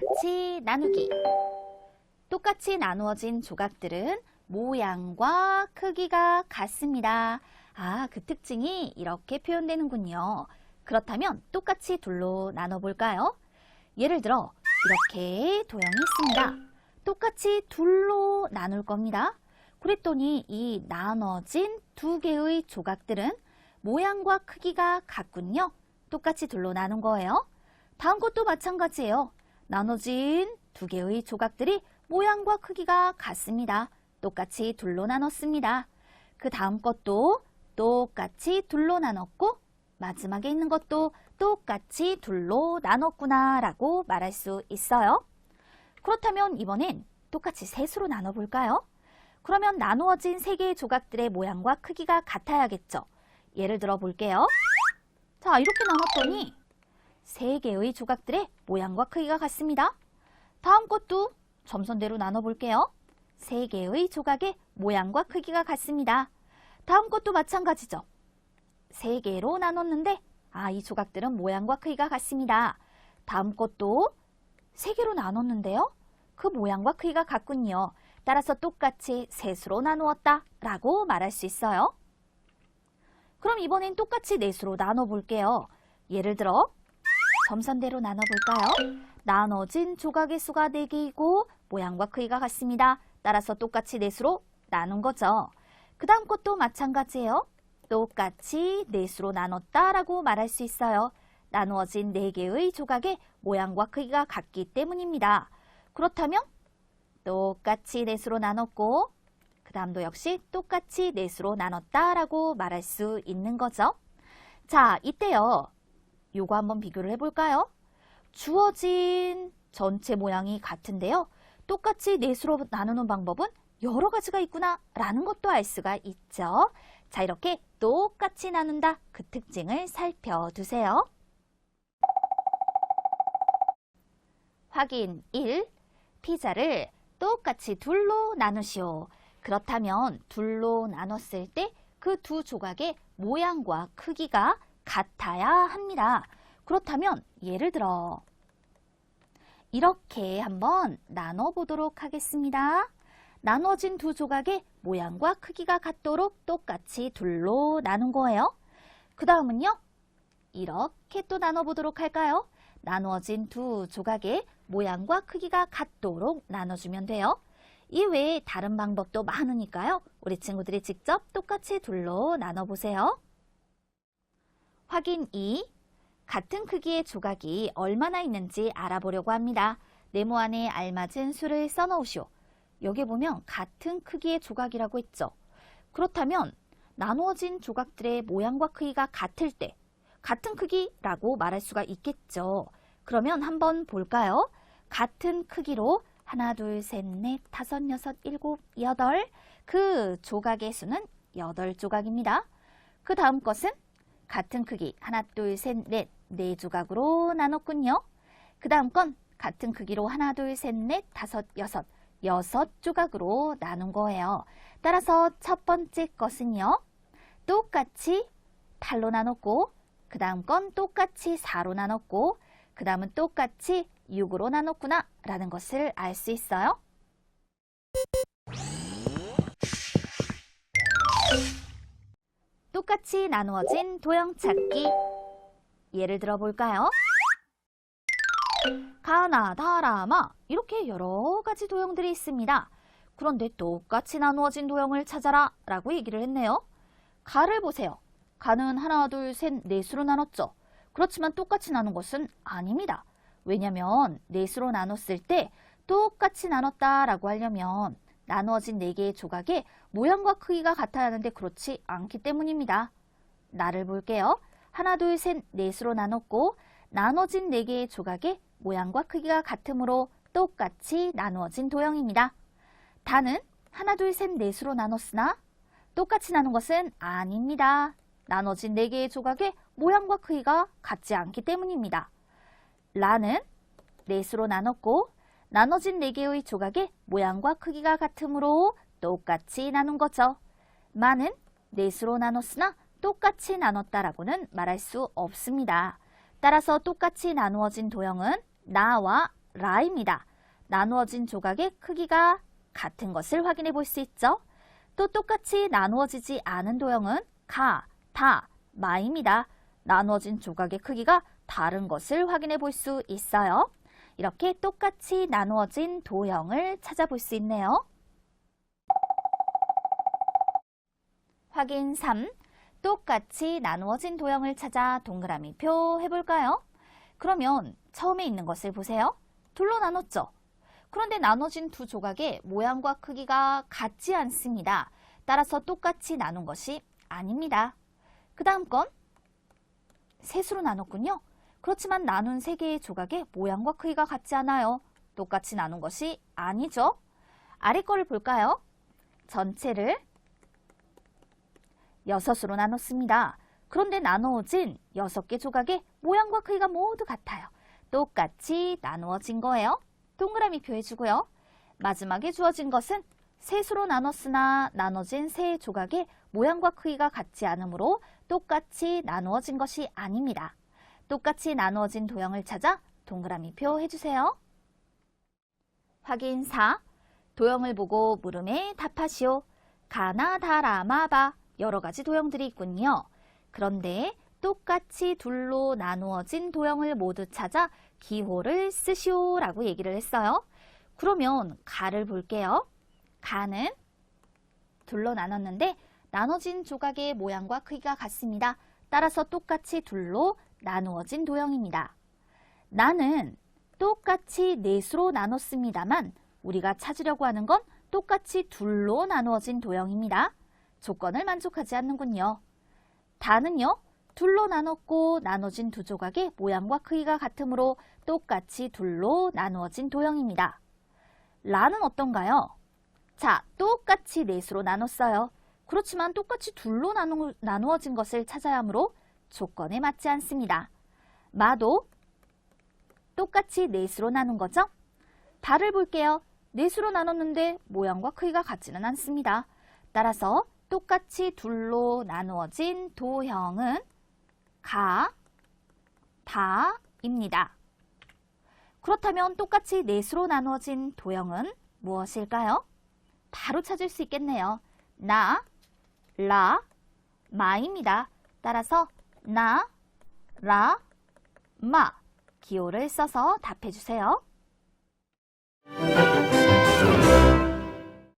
똑같이 나누기. 똑같이 나누어진 조각들은 모양과 크기가 같습니다. 아, 그 특징이 이렇게 표현되는군요. 그렇다면 똑같이 둘로 나눠볼까요? 예를 들어 이렇게 도형이 있습니다. 똑같이 둘로 나눌 겁니다. 그랬더니 이 나눠진 두 개의 조각들은 모양과 크기가 같군요. 똑같이 둘로 나눈 거예요. 다음 것도 마찬가지예요. 나눠진 두 개의 조각들이 모양과 크기가 같습니다. 똑같이 둘로 나눴습니다. 그 다음 것도 똑같이 둘로 나눴고 마지막에 있는 것도 똑같이 둘로 나눴구나 라고 말할 수 있어요. 그렇다면 이번엔 똑같이 셋으로 나눠볼까요? 그러면 나누어진 세 개의 조각들의 모양과 크기가 같아야겠죠. 예를 들어 볼게요. 자, 이렇게 나눴더니 세 개의 조각들의 모양과 크기가 같습니다. 다음 것도 점선대로 나눠볼게요. 세 개의 조각의 모양과 크기가 같습니다. 다음 것도 마찬가지죠. 세 개로 나눴는데 아, 이 조각들은 모양과 크기가 같습니다. 다음 것도 세 개로 나눴는데요. 그 모양과 크기가 같군요. 따라서 똑같이 셋으로 나누었다 라고 말할 수 있어요. 그럼 이번엔 똑같이 넷으로 나눠볼게요. 예를 들어 점선대로 나눠볼까요? 나눠진 조각의 수가 4개이고 모양과 크기가 같습니다. 따라서 똑같이 넷으로 나눈 거죠. 그 다음 것도 마찬가지예요. 똑같이 넷으로 나눴다라고 말할 수 있어요. 나누어진 4개의 조각의 모양과 크기가 같기 때문입니다. 그렇다면 똑같이 넷으로 나눴고 그 다음도 역시 똑같이 넷으로 나눴다라고 말할 수 있는 거죠. 자, 이때요. 요거 한번 비교를 해볼까요? 주어진 전체 모양이 같은데요. 똑같이 넷으로 나누는 방법은 여러 가지가 있구나 라는 것도 알 수가 있죠. 자, 이렇게 똑같이 나눈다 그 특징을 살펴두세요. 확인 1. 피자를 똑같이 둘로 나누시오. 그렇다면 둘로 나눴을 때 그 두 조각의 모양과 크기가 같아야 합니다. 그렇다면 예를 들어 이렇게 한번 나눠보도록 하겠습니다. 나눠진 두 조각의 모양과 크기가 같도록 똑같이 둘로 나눈 거예요. 그 다음은요. 이렇게 또 나눠보도록 할까요? 나누어진 두 조각의 모양과 크기가 같도록 나눠주면 돼요. 이 외에 다른 방법도 많으니까요. 우리 친구들이 직접 똑같이 둘로 나눠보세요. 확인 2. 같은 크기의 조각이 얼마나 있는지 알아보려고 합니다. 네모 안에 알맞은 수를 써놓으시오. 여기 보면 같은 크기의 조각이라고 했죠. 그렇다면 나누어진 조각들의 모양과 크기가 같을 때 같은 크기라고 말할 수가 있겠죠. 그러면 한번 볼까요? 같은 크기로 하나, 둘, 셋, 넷, 다섯, 여섯, 일곱, 여덟 그 조각의 수는 여덟 조각입니다. 그 다음 것은 같은 크기 하나, 둘, 셋, 넷, 네 조각으로 나눴군요. 그 다음 건 같은 크기로 하나, 둘, 셋, 넷, 다섯, 여섯, 여섯 조각으로 나눈 거예요. 따라서 첫 번째 것은요. 똑같이 8로 나눴고 그 다음 건 똑같이 4로 나눴고 그 다음은 똑같이 6으로 나눴구나 라는 것을 알 수 있어요. 똑같이 나누어진 도형 찾기 예를 들어 볼까요? 가나, 다라마 이렇게 여러 가지 도형들이 있습니다. 그런데 똑같이 나누어진 도형을 찾아라 라고 얘기를 했네요. 가를 보세요. 가는 하나, 둘, 셋, 넷으로 나눴죠. 그렇지만 똑같이 나눈 것은 아닙니다. 왜냐면 넷으로 나눴을 때 똑같이 나눴다라고 하려면 나누어진 네 개의 조각의 모양과 크기가 같아야 하는데 그렇지 않기 때문입니다. 나를 볼게요. 하나, 둘, 셋, 넷으로 나눴고 나눠진 네 개의 조각의 모양과 크기가 같으므로 똑같이 나누어진 도형입니다. 다는 하나, 둘, 셋, 넷으로 나눴으나 똑같이 나눈 것은 아닙니다. 나눠진 네 개의 조각의 모양과 크기가 같지 않기 때문입니다. 라는 넷으로 나눴고 나눠진 네 개의 조각의 모양과 크기가 같으므로 똑같이 나눈 거죠. 마는 넷으로 나눴으나 똑같이 나눴다라고는 말할 수 없습니다. 따라서 똑같이 나누어진 도형은 나와 라입니다. 나누어진 조각의 크기가 같은 것을 확인해 볼 수 있죠. 또 똑같이 나누어지지 않은 도형은 가, 다, 마입니다. 나누어진 조각의 크기가 다른 것을 확인해 볼 수 있어요. 이렇게 똑같이 나누어진 도형을 찾아볼 수 있네요. 확인 3. 똑같이 나누어진 도형을 찾아 동그라미 표 해볼까요? 그러면 처음에 있는 것을 보세요. 둘로 나눴죠? 그런데 나눠진 두 조각의 모양과 크기가 같지 않습니다. 따라서 똑같이 나눈 것이 아닙니다. 그 다음 건 셋으로 나눴군요. 그렇지만 나눈 세 개의 조각의 모양과 크기가 같지 않아요. 똑같이 나눈 것이 아니죠. 아래 거를 볼까요? 전체를 여섯으로 나눴습니다. 그런데 나누어진 여섯 개 조각의 모양과 크기가 모두 같아요. 똑같이 나누어진 거예요. 동그라미 표해주고요. 마지막에 주어진 것은 셋으로 나눴으나 나눠진 세 조각의 모양과 크기가 같지 않으므로 똑같이 나누어진 것이 아닙니다. 똑같이 나누어진 도형을 찾아 동그라미 표 해주세요. 확인 4. 도형을 보고 물음에 답하시오. 가나, 다라, 마바 여러 가지 도형들이 있군요. 그런데 똑같이 둘로 나누어진 도형을 모두 찾아 기호를 쓰시오 라고 얘기를 했어요. 그러면 가를 볼게요. 가는 둘로 나눴는데 나눠진 조각의 모양과 크기가 같습니다. 따라서 똑같이 둘로 나누어진 도형입니다. 나는 똑같이 넷으로 나눴습니다만 우리가 찾으려고 하는 건 똑같이 둘로 나누어진 도형입니다. 조건을 만족하지 않는군요. 다는요, 둘로 나눴고 나눠진 두 조각의 모양과 크기가 같으므로 똑같이 둘로 나누어진 도형입니다. 라는 어떤가요? 자, 똑같이 넷으로 나눴어요. 그렇지만 똑같이 둘로 나누, 나누어진 것을 찾아야 하므로 조건에 맞지 않습니다. 마도 똑같이 넷으로 나눈 거죠? 발을 볼게요. 넷으로 나눴는데 모양과 크기가 같지는 않습니다. 따라서 똑같이 둘로 나누어진 도형은 가, 다입니다. 그렇다면 똑같이 넷으로 나누어진 도형은 무엇일까요? 바로 찾을 수 있겠네요. 나, 라, 마입니다. 따라서 나, 라, 마 기호를 써서 답해 주세요.